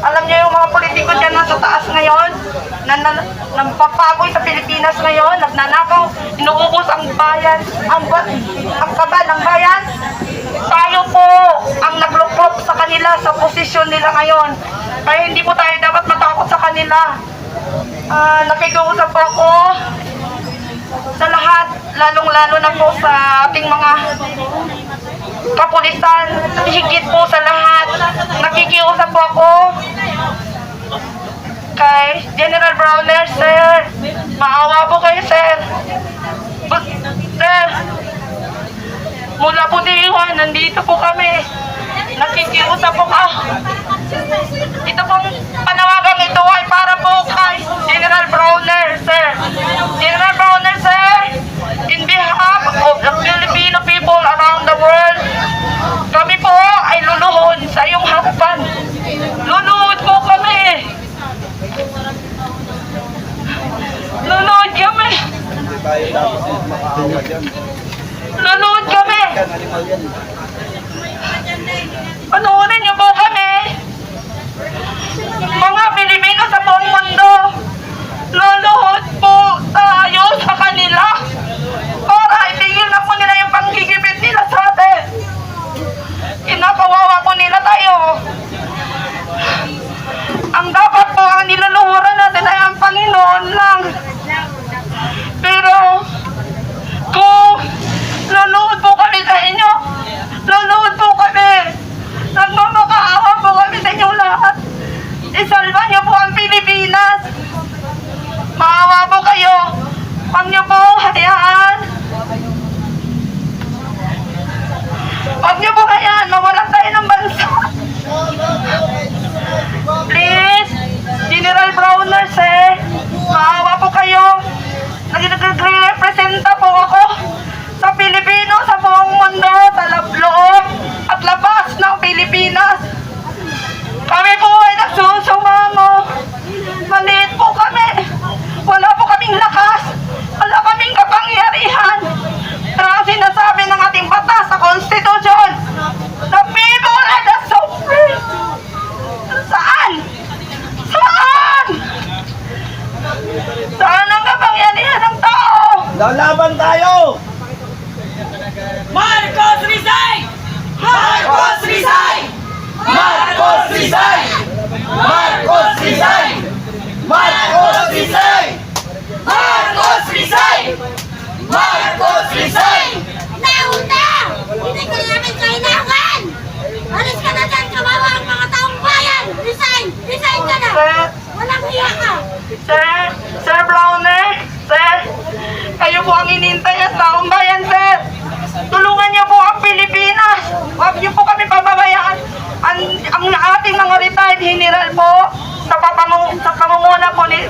Alam niyo yung mga politiko dyan nasa taas ngayon, na, na, nampapagoy sa Pilipinas ngayon, nagnanakaw, inuubos ang bayan, ang, ang kaba ng bayan. Tayo po ang nagluklok sa kanila sa posisyon nila ngayon. Kaya hindi po tayo dapat matakot sa kanila. Ah, nakikiusap po ako sa lahat, lalong-lalo na po sa ating mga kapulisan, higit po sa lahat. Nakikiusap po ako kay General Browner, sir. Maawa po kayo, sir. But, sir, mula po diwan, nandito po kami. Nakikiusap po ka. Ito pong panawagang ito ay para po kay General Browner, sir. General Browner, sir, in behalf of the Filipino people around the world, Lalaban tayo! Marcos resign! Marcos resign! Marcos resign! Marcos resign! Marcos resign! Marcos resign! Marcos resign! Nauna! Hindi ka namin kailangan! Alis ka na dyan! Kawawa ang mga taong bayan! Resign! Resign ka na! Walang hiya ka! Sir, Sir Browner, Sir, kayo po ang inintay at taong bayan, Sir. Tulungan niyo po ang Pilipinas. Huwag niyo po kami pababayaan. Ang, ang ating mga retired general po sa, papangu, sa pangunguna po ni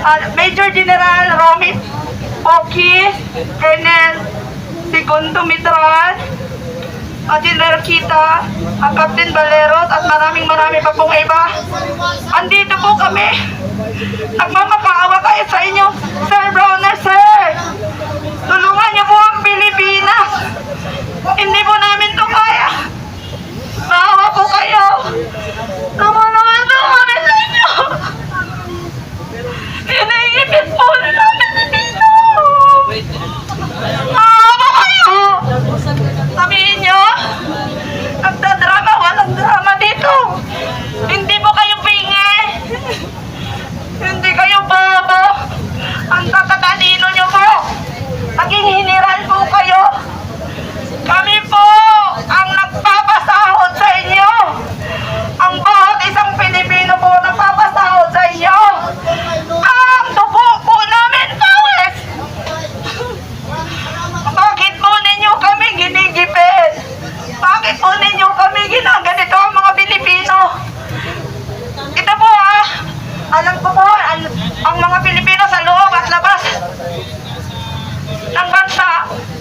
ah, Major General Romy Pokis, Colonel Segundo Mitran, at General Kita, ang Captain Valeros at maraming marami pa pong iba. Andito po kami. Nagmamakaawa tayo sa inyo. Sir Browner, sir. Tulungan niyo po ang Pilipinas. Hindi po namin to kaya. Maawa po kayo. Naman po kami sa inyo. Iniipit po nila ang Pilipino. Maawa po kayo. Sabihin niyo, nagdadrama, walang drama dito. Hindi po kayo pingi. Hindi kayo bobo. Ang tatatalino niyo po. Naging hiniran po kayo. Kami po ang nagpapasahod sa inyo. Ang bawat isang Pilipino po nagpapasahod sa inyo. Ang dugo po namin pawis. Bakit po ninyo kami ginigipit? Bakit po ninyo kami ginaganito ang mga Pilipino? Ito po ah, alam ko po, ang, ang mga Pilipino sa loob at labas ng bansa,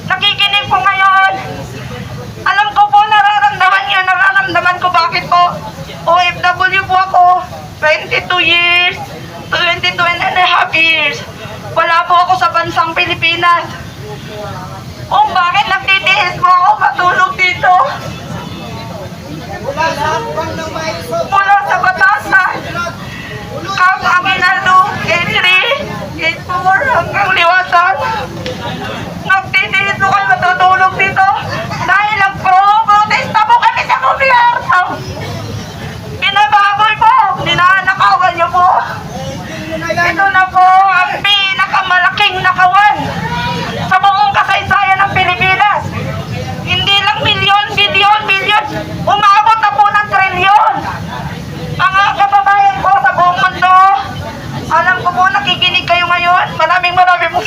nakikinig po ngayon. Alam ko po, nararamdaman niyo, nararamdaman ko bakit po. OFW po ako, 22 years, 22 and a half years. Wala po ako sa bansang Pilipinas. Kung bakit nagtitiis po ako matulog dito?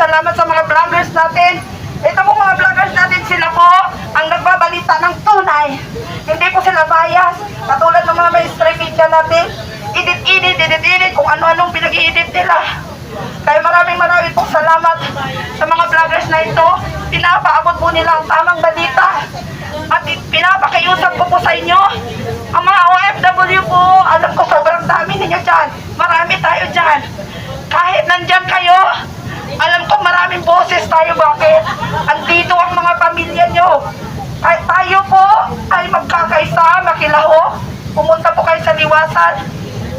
Salamat sa mga vloggers natin. Ito po mga vloggers natin, sila po ang nagbabalita ng tunay. Hindi po sila bias. Katulad ng mga mainstream media natin. Edit-edit, edit-edit, kung ano-anong pinag-i-edit nila. Kaya maraming maraming pong salamat sa mga vloggers na ito. Pinapaabot po nila ang tamang balita. At pinapakiusap ko po sa inyo. Ang mga OFW po, alam ko sobrang dami ninyo dyan. Marami tayo dyan. Kahit nandyan kayo, alam ko maraming boses tayo. Bakit? Andito ang mga pamilya nyo. Kahit tayo po ay magkakaisa, makilaho. Pumunta po kayo sa liwasan.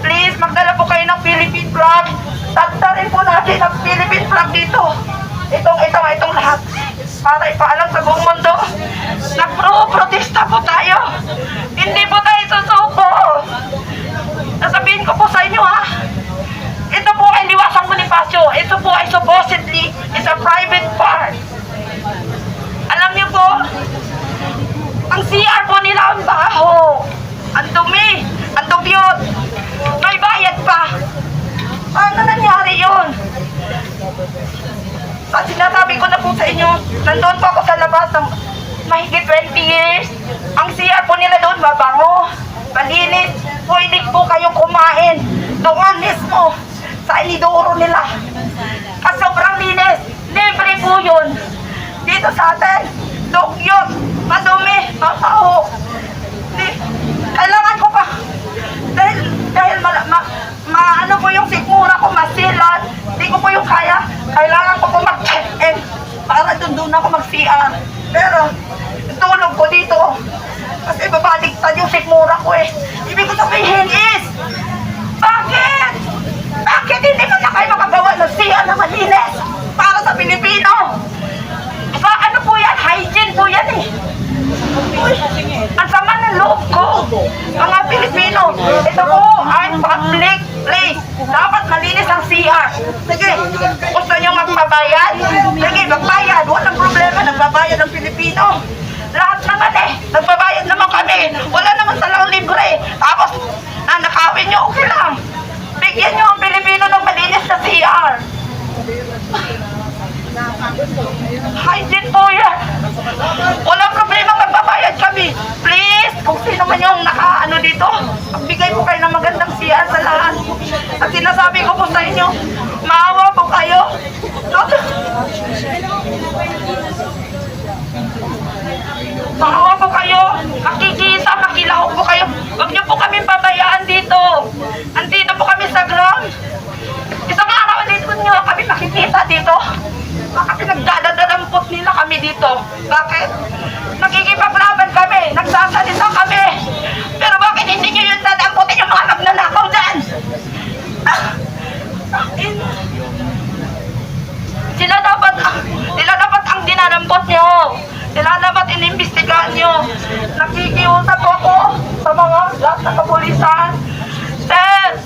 Please, magdala po kayo ng Philippine flag. Tagda rin po natin ang Philippine flag dito. Itong, itong, itong lahat. Para ipaalam sa buong mundo. Nagpro-protesta po tayo. Hindi po tayo susuko. Nasabihin ko po sa inyo ha. Ito po ay Bonifacio. Ito po ay supposedly is a private park. Alam niyo po, ang CR po nila ang baho. Ang dumi. Ang dugyot. May bayad pa. Paano nangyari yun? At sinasabi ko na po sa inyo, nandun po ako sa labas ng mahigit 20 years. Ang CR po nila doon mabango, malinis. Pwede po kayong kumain doon mismo sa inidoro nila. At sobrang linis. Libre po yun. Dito sa atin, dugyot, madumi, mapaho. Di, kailangan ko pa. Dahil, dahil ma, ma, ma- ano po yung sikmura ko, masilan. Hindi ko po yung kaya. Kailangan ko po mag-check-in para doon doon ako mag-CR. Pero, tulog ko dito. Kasi babaliktad yung sikmura ko eh. Ibig ko sabihin is? Bakit hindi mo na kayo makagawa ng CR na malinis para sa Pilipino? Ba, ano po yan? Hygiene po yan eh. Uy, ang sama ng loob ko. Mga Pilipino, ito po ay public place. Dapat malinis ang CR. Sige, gusto nyo magpabayad? Sige, magbayad. Walang problema, nagbabayad ang Pilipino. Lahat naman eh, nagbabayad naman kami. Wala naman salang libre. Tapos, nanakawin nyo, okay lang. Bigyan nyo ang CR. Hygiene po yan. Walang problema magbabayad kami. Please, kung sino man yung naka-ano dito, magbigay po kayo ng magandang CR sa lahat. At sinasabi ko po sa inyo, maawa po kayo. Maawa po kayo. Makikisa, makilaho po kayo. Huwag niyo po kami pabayaan dito. Andito po kami sa ground. Isang araw dito niyo kami makikita dito. Baka pinagdadadampot nila kami dito. Bakit? Nagkikipaglaban kami. Nagsasalita kami. Pero bakit hindi niyo yung dadamputin yung mga nagnanakaw dyan? Ah, ah, in- sila dapat, sila dapat ang dinadampot nyo. Sila dapat inimbestigahan nyo. Nakikiusap po ako sa mga lahat ng kapulisan. Sir,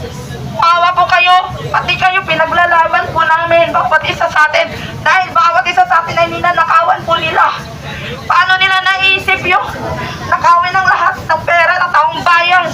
Awa po kayo, pati kayo pinaglalaban po namin, bawat isa sa atin. Dahil bawat isa sa atin ay ninanakawan po nila. Yung nakawin ng lahat ng pera ng taong bayan?